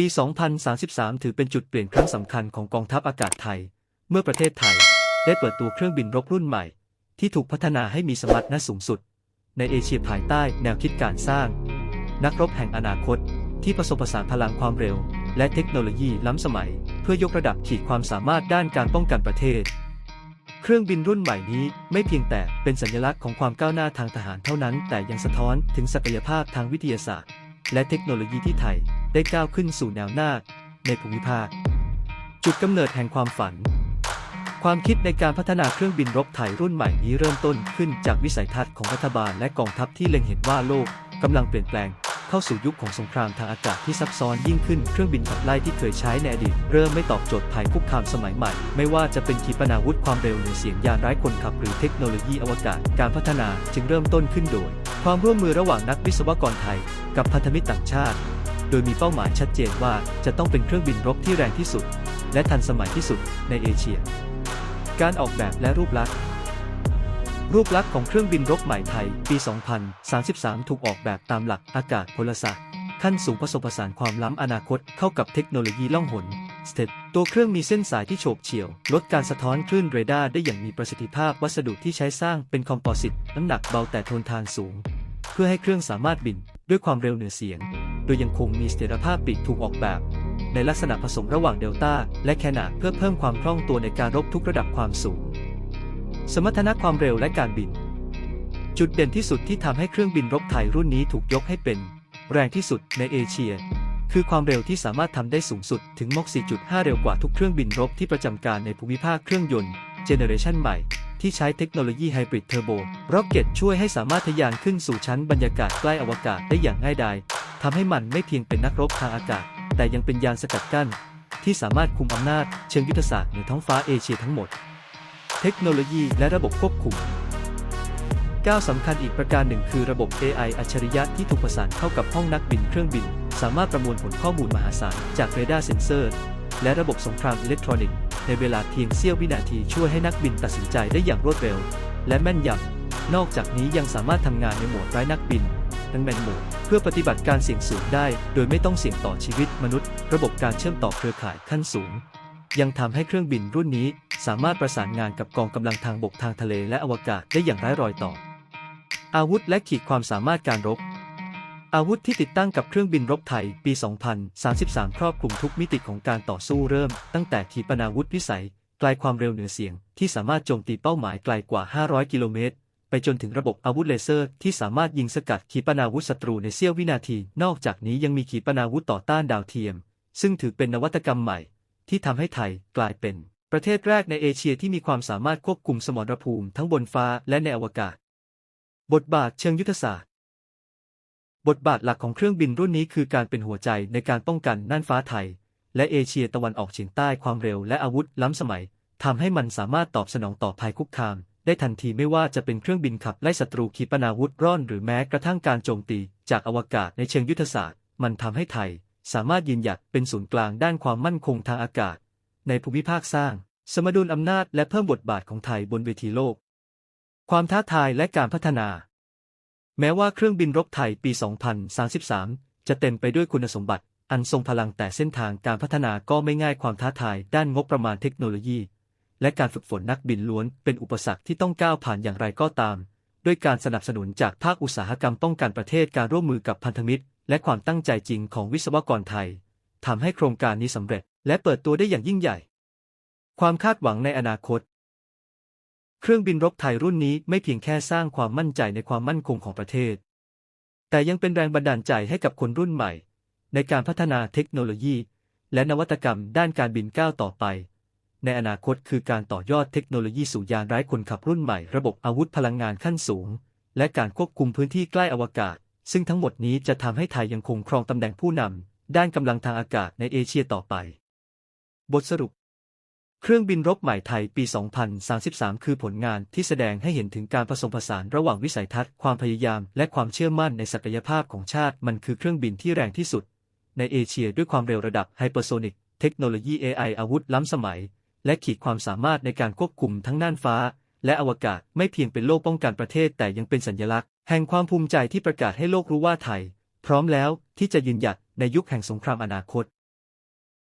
ปี 2033 ถือเป็นจุดเปลี่ยนครั้งสำคัญของกองทัพอากาศไทย เมื่อประเทศไทย ได้เปิดตัวเครื่องบินรบรุ่นใหม่ ที่ถูกพัฒนาให้มีสมรรถนะสูงสุด ในเอเชียภายใต้แนวคิดการสร้าง นักรบแห่งอนาคต ที่ผสมผสานพลังความเร็ว และเทคโนโลยีล้ำสมัย เพื่อยกระดับขีดความสามารถด้านการป้องกันประเทศ เครื่องบินรุ่นใหม่นี้ไม่เพียงแต่เป็นสัญลักษณ์ของความก้าวหน้าทางทหารเท่านั้น แต่ยังสะท้อนถึงศักยภาพทางวิทยาศาสตร์ และเทคโนโลยีที่ไทย ได้ก้าวขึ้นสู่แนวหน้าในภูมิภาค จุดกำเนิดแห่งความฝัน ความคิดในการพัฒนาเครื่องบินรบไทยรุ่นใหม่นี้เริ่มต้นขึ้นจากวิสัยทัศน์ของรัฐบาลและกองทัพที่เล็งเห็นว่าโลกกำลังเปลี่ยนแปลงเข้าสู่ยุคของสงครามทางอากาศที่ซับซ้อนยิ่งขึ้น เครื่องบินขับไล่ที่เคยใช้ในอดีต เริ่มไม่ตอบโจทย์ภัยคุกคามสมัยใหม่ ไม่ว่าจะเป็นขีปนาวุธความเร็วหนือเสียงยานไร้คนขับหรือเทคโนโลยีอวกาศ การพัฒนาจึงเริ่มต้นขึ้นโดย ความร่วมมือระหว่างนักวิศวกรไทย กับพันธมิตรต่างชาติ โดยมีเป้าหมายชัดเจนว่าจะต้องเป็นเครื่องบินรบที่แรงที่สุด และทันสมัยที่สุดในเอเชีย การออกแบบและรูปลักษณ์รูปลักษณ์ของเครื่องบินรบใหม่ไทย ปี 2033 ถูกออกแบบตามหลักอากาศพลศาสตร์ ขั้นสูงผสมผสานความล้ำอนาคตเข้ากับเทคโนโลยีล่องหนสเตตัวเครื่องมีเส้นสายที่โฉบเฉี่ยว ลดการสะท้อนคลื่นเรดาร์ได้อย่างมีประสิทธิภาพวัสดุที่ใช้สร้างเป็นคอมโพสิตน้ำหนักเบาแต่ทนทานสูง เพื่อให้เครื่องสามารถบิน ด้วยความเร็วเหนือเสียง โดยยังคงมีเสถียรภาพปีกถูกออกแบบ ในลักษณะผสมระหว่างเดลต้าและแคนาเพื่อเพิ่มความคล่องตัวในการรบทุกระดับความสูง สมรรถนะความเร็วและการบิน จุดเด่นที่สุดที่ทำให้เครื่องบินรบไทยรุ่นนี้ถูกยกให้เป็น แรงที่สุดในเอเชีย คือความเร็วที่สามารถทำได้สูงสุดถึงมก 4.5 เร็วกว่าทุกเครื่องบินรบที่ประจำการในภูมิภาคเครื่องยนต์เจเนอเรชันใหม่ ที่ใช้เทคโนโลยีไฮบริดเทอร์โบร็อกเก็ตช่วยให้สามารถทะยานขึ้นสู่ชั้นบรรยากาศใกล้อวกาศได้อย่างง่ายดายทำให้มันไม่เพียงเป็นนักรบทางอากาศ แต่ยังเป็นยานสกัดกั้น ที่สามารถคุมอำนาจเชิงยุทธศาสตร์เหนือท้องฟ้าเอเชียทั้งหมด เทคโนโลยีและระบบควบคุมก้าวสำคัญอีกประการหนึ่งคือระบบ AI อัจฉริยะที่ถูกประสานเข้ากับห้องนักบินเครื่องบิน สามารถประมวลผลข้อมูลมหาศาลจากเรดาร์เซนเซอร์ และระบบสงครามอิเล็กทรอนิกส์ ในเวลาเพียงเสี้ยววินาทีช่วยให้นักบินตัดสินใจได้อย่างรวดเร็ว และแม่นยำ นอกจากนี้ยังสามารถทำงานในโหมดไร้นักบินนั้นแมนโหมดเพื่อปฏิบัติการเสี่ยงสูงได้ โดยไม่ต้องเสี่ยงต่อชีวิตมนุษย์ ระบบการเชื่อมต่อเครือข่ายขั้นสูง ยังทำให้เครื่องบินรุ่นนี้ สามารถประสานงานกับกองกำลังทางบกทางทะเลและอวกาศได้อย่างไร้รอยต่อ อาวุธและขีดความสามารถการรบ อาวุธที่ติดตั้งกับเครื่องบินรบไทยปี 2033 ครอบคลุมทุกมิติของการต่อสู้เริ่ม ตั้งแต่ขีปนาวุธพิสัยไกลความเร็วเหนือเสียง ที่สามารถโจมตีเป้าหมายไกลกว่า 500 กิโลเมตร ไปจนถึงระบบอาวุธเลเซอร์ ที่สามารถยิงสกัดขีปนาวุธศัตรูในเสี้ยววินาที นอกจากนี้ยังมีขีปนาวุธต่อต้านดาวเทียม ซึ่งถือเป็นนวัตกรรมใหม่ ที่ทำให้ไทยกลายเป็น ประเทศแรกในเอเชียที่มีความสามารถควบคุมสมรภูมิทั้งบนฟ้าและในอวกาศ บทบาทเชิงยุทธศาสตร์ บทบาทหลักของเครื่องบินรุ่นนี้คือการเป็นหัวใจในการป้องกันน่านฟ้าไทย และเอเชียตะวันออกเฉียงใต้ความเร็วและอาวุธล้ำสมัยทำให้มันสามารถตอบสนองต่อภัยคุกคาม ได้ทันทีไม่ว่าจะเป็นเครื่องบินขับไล่ศัตรูขีปนาวุธร่อนหรือแม้กระทั่งการโจมตีจากอวกาศในเชิงยุทธศาสตร์ มันทำให้ไทย สามารถยืนหยัดเป็นศูนย์กลางด้านความมั่นคงทางอากาศ ในภูมิภาคสร้าง สมดุลอำนาจและเพิ่มบทบาทของไทยบนเวทีโลก ความท้าทายและการพัฒนา แม้ว่าเครื่องบินรบไทยปี 2033 จะเต็มไปด้วยคุณสมบัติ อันทรงพลังแต่เส้นทางการพัฒนาก็ไม่ง่ายความท้าทายด้านงบประมาณเทคโนโลยี และการฝึกฝนนักบินล้วนเป็นอุปสรรคที่ต้องก้าวผ่านอย่างไรก็ตาม ด้วยการสนับสนุนจากภาคอุตสาหกรรมป้องกันประเทศการร่วมมือกับพันธมิตร และความตั้งใจจริงของวิศวกรไทยทำให้โครงการนี้สำเร็จ และเปิดตัวได้อย่างยิ่งใหญ่ ความคาดหวังในอนาคต เครื่องบินรบไทยรุ่นนี้ไม่เพียงแค่สร้างความมั่นใจในความมั่นคงของประเทศ แต่ยังเป็นแรงบันดาลใจให้กับคนรุ่นใหม่ ในการพัฒนาเทคโนโลยี และนวัตกรรมด้านการบินก้าวต่อไป ในอนาคตคือการต่อยอดเทคโนโลยีสู่ยานไร้คนขับรุ่นใหม่ ระบบอาวุธพลังงานขั้นสูง และการควบคุมพื้นที่ใกล้อวกาศ ซึ่งทั้งหมดนี้จะทำให้ไทยยังคงครองตำแหน่งผู้นำด้านกำลังทางอากาศในเอเชียต่อไป บทสรุป เครื่องบินรบใหม่ไทยปี 2033 คือผลงานที่แสดงให้เห็นถึงการผสมผสานระหว่างวิสัยทัศน์ ความพยายาม และความเชื่อมั่นในศักยภาพของชาติ มันคือเครื่องบินที่แรงที่สุด ในเอเชียด้วยความเร็วระดับไฮเปอร์โซนิก เทคโนโลยี AI อาวุธล้ำสมัย และขีดความสามารถในการควบคุมทั้งน่านฟ้า และอวกาศ ไม่เพียงเป็นโลกป้องกันประเทศ แต่ยังเป็นสัญลักษณ์ แห่งความภูมิใจที่ประกาศให้โลกรู้ว่าไทย พร้อมแล้วที่จะยืนหยัดในยุคแห่งสงครามอนาคต